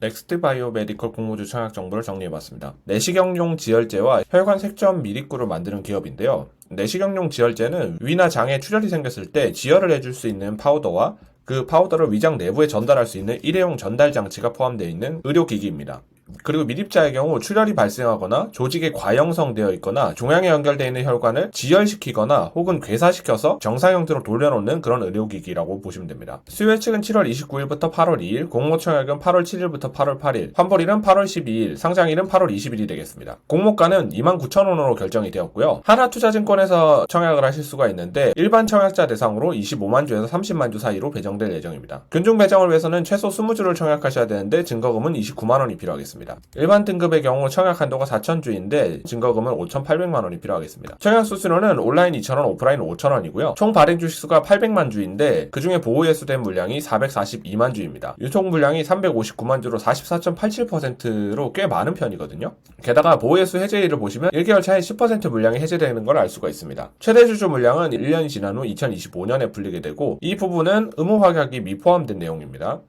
넥스트 바이오 메디컬 공모주 청약 정보를 정리해봤습니다. 내시경용 지혈제와 혈관 색전 미립구를 만드는 기업인데요. 내시경용 지혈제는 위나 장에 출혈이 생겼을 때 지혈을 해줄 수 있는 파우더와 그 파우더를 위장 내부에 전달할 수 있는 일회용 전달 장치가 포함되어 있는 의료기기입니다. 그리고 미립자의 경우 출혈이 발생하거나 조직에 과형성되어 있거나 종양에 연결되어 있는 혈관을 지혈시키거나 혹은 괴사시켜서 정상 형태로 돌려놓는 그런 의료기기라고 보시면 됩니다. 수요 예측은 7월 29일부터 8월 2일, 공모청약은 8월 7일부터 8월 8일, 환불일은 8월 12일, 상장일은 8월 20일이 되겠습니다. 공모가는 29,000원으로 결정이 되었고요. 하나투자증권에서 청약을 하실 수가 있는데 일반 청약자 대상으로 25만 주에서 30만 주 사이로 배정될 예정입니다. 균중 배정을 위해서는 최소 20주를 청약하셔야 되는데 증거금은 29만 원이 필요하겠습니다. 일반 등급의 경우 청약 한도가 4,000주인데 증거금은 5,800만 원이 필요하겠습니다. 청약 수수료는 온라인 2,000원, 오프라인 5,000원이고요. 총 발행 주식수가 800만 주인데 그중에 보호 예수된 물량이 442만 주입니다. 유통 물량이 359만 주로 44.87%로 꽤 많은 편이거든요. 게다가 보호 예수 해제일을 보시면 1개월 차에 10% 물량이 해제되는 걸 알 수가 있습니다. 최대 주주 물량은 1년이 지난 후 2025년에 풀리게 되고 이 부분은 의무 확약이 미포함된 내용입니다.